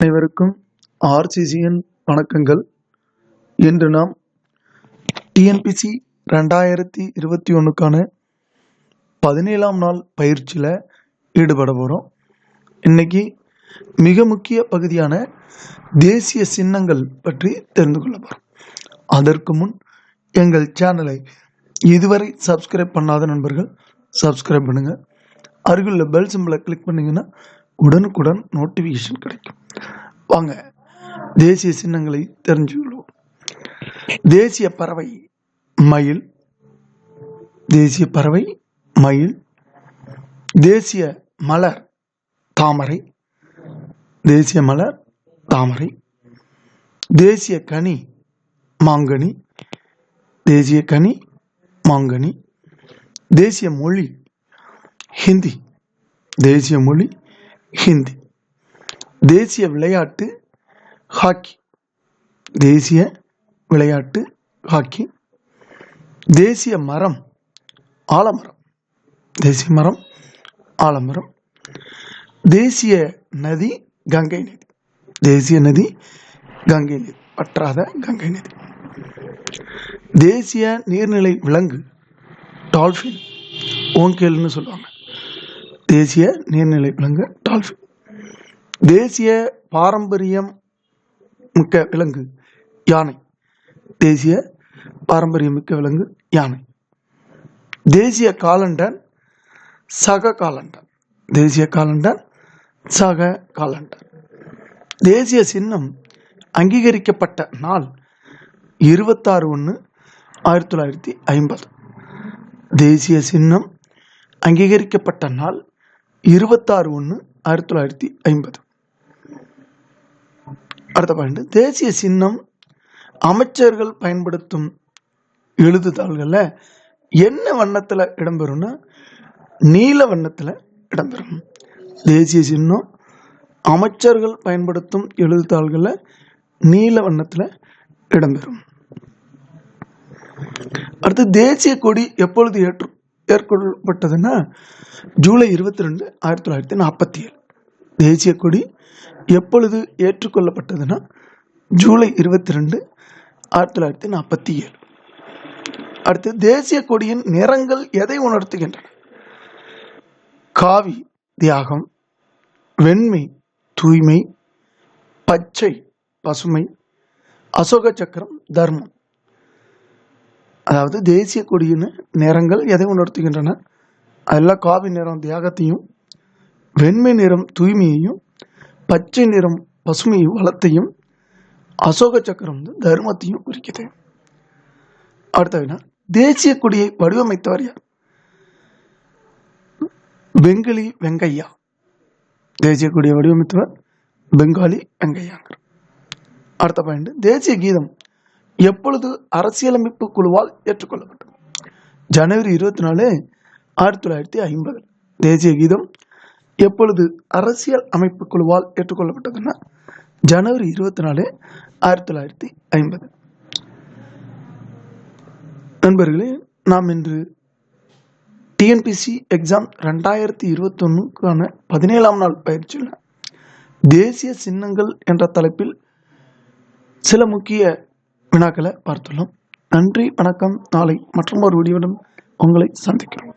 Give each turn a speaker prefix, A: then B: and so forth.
A: அனைவருக்கும் ஆர்சிசியின் வணக்கங்கள். இன்று நாம் டிஎன்பிசி ரெண்டாயிரத்தி இருபத்தி ஒன்றுக்கான பதினேழாம் நாள் பயிற்சியில் ஈடுபட போகிறோம் இன்னைக்கு மிக முக்கிய பகுதியான தேசிய சின்னங்கள் பற்றி தெரிந்து கொள்ள போகிறோம் அதற்கு முன் எங்கள் சேனலை இதுவரை சப்ஸ்கிரைப் பண்ணாத நண்பர்கள் சப்ஸ்கிரைப் பண்ணுங்கள் அருகிலுள்ள பெல் சிம்பிளை கிளிக் பண்ணிங்கன்னா உடனுக்குடன் நோட்டிஃபிகேஷன் கிடைக்கும். வாங்க. தேசிய சின்னங்களை தெரிஞ்சுக்கொள்வோம். தேசிய பறவை மயில். தேசிய பறவை மயில். தேசிய மலர் தாமரை. தேசிய மலர் தாமரை. தேசிய கனி மாங்கனி. தேசிய கனி மாங்கனி. தேசிய மொழி ஹிந்தி. தேசிய மொழி ஹிந்தி. தேசிய விளையாட்டு ஹாக்கி. தேசிய விளையாட்டு ஹாக்கி. தேசிய மரம் ஆலமரம். தேசிய மரம் ஆலமரம். தேசிய நதி கங்கை நதி. தேசிய நதி கங்கை நதி. பற்றாத கங்கை நதி. தேசிய நீர்நிலை விலங்கு டால்ஃபின் ஓங்கேல்னு சொல்லுவாங்க. தேசிய நீர்நிலை விலங்கு டால்ஃபின் தேசிய பாரம்பரியம் மிக்க விலங்கு யானை. தேசிய பாரம்பரியமிக்க விலங்கு யானை. தேசிய காலண்டன் சக காலண்டன். தேசிய காலண்டன் சக காலண்டன். தேசிய சின்னம் அங்கீகரிக்கப்பட்ட நாள் இருபத்தாறு ஒன்று ஆயிரத்தி தொள்ளாயிரத்தி ஐம்பது. தேசிய சின்னம் அங்கீகரிக்கப்பட்ட நாள் இருபத்தாறு ஒன்று ஆயிரத்தி தொள்ளாயிரத்தி ஐம்பது. அடுத்த பாயிண்ட் தேசிய சின்னம் அமைச்சர்கள் பயன்படுத்தும் எழுதுதாள்களில் என்ன வண்ணத்தில் இடம்பெறும்னா நீல வண்ணத்தில் இடம்பெறும். தேசிய சின்னம் அமைச்சர்கள் பயன்படுத்தும் எழுதுதாள்களில் நீல வண்ணத்தில் இடம்பெறும். அடுத்து தேசிய கொடி எப்பொழுது ஏற்று ஏற்கொள்ளப்பட்டதுன்னா ஜூலை இருபத்தி ரெண்டு ஆயிரத்தி தொள்ளாயிரத்தி நாற்பத்தி ஏழு. தேசிய கொடி எப்பொழுது ஏற்றுக்கொள்ளப்பட்டதுன்னா ஜூலை இருபத்தி ரெண்டு ஆயிரத்தி தொள்ளாயிரத்தி நாற்பத்தி ஏழு. அடுத்து தேசிய கொடியின் நிறங்கள் எதை உணர்த்துகின்றன? காவி தியாகம் வெண்மை தூய்மை பச்சை பசுமை அசோக சக்கரம் தர்மம். அதாவது தேசிய கொடியின் நிறங்கள் எதை உணர்த்துகின்றன? அதெல்லாம் காவி நிறம் தியாகத்தையும் வெண்மை நிறம் தூய்மையையும் பச்சை நிறம் பசுமை வளத்தையும் அசோக சக்கரம் வந்து தர்மத்தையும் குறிக்குது. அடுத்ததுனா தேசிய கொடியை வடிவமைத்தவர் யார்? பெங்காலி வெங்கையா. தேசிய கொடியை வடிவமைத்தவர் பெங்காலி வெங்கையாங்கிறார். அடுத்த பாயிண்ட் தேசிய கீதம் எப்பொழுது அரசியலமைப்பு குழுவால் ஏற்றுக்கொள்ளப்பட்டது? ஜனவரி இருபத்தி நாலு ஆயிரத்தி தொள்ளாயிரத்தி ஐம்பது. தேசிய கீதம் எப்பொழுது அரசியல் அமைப்பு குழுவால் ஏற்றுக்கொள்ளப்பட்டதுன்னா ஜனவரி இருபத்தி நாலு ஆயிரத்தி தொள்ளாயிரத்தி ஐம்பது. நண்பர்களே நாம் இன்று டிஎன்பிசி எக்ஸாம் ரெண்டாயிரத்தி இருபத்தொன்னுக்கான பதினேழாம் நாள் பயிற்சியில் தேசிய சின்னங்கள் என்ற தலைப்பில் சில முக்கிய வினாக்களை பார்த்துள்ளோம். நன்றி வணக்கம். நாளை மற்றும் ஒரு வீடியோவுடன் உங்களை சந்திக்கிறோம்.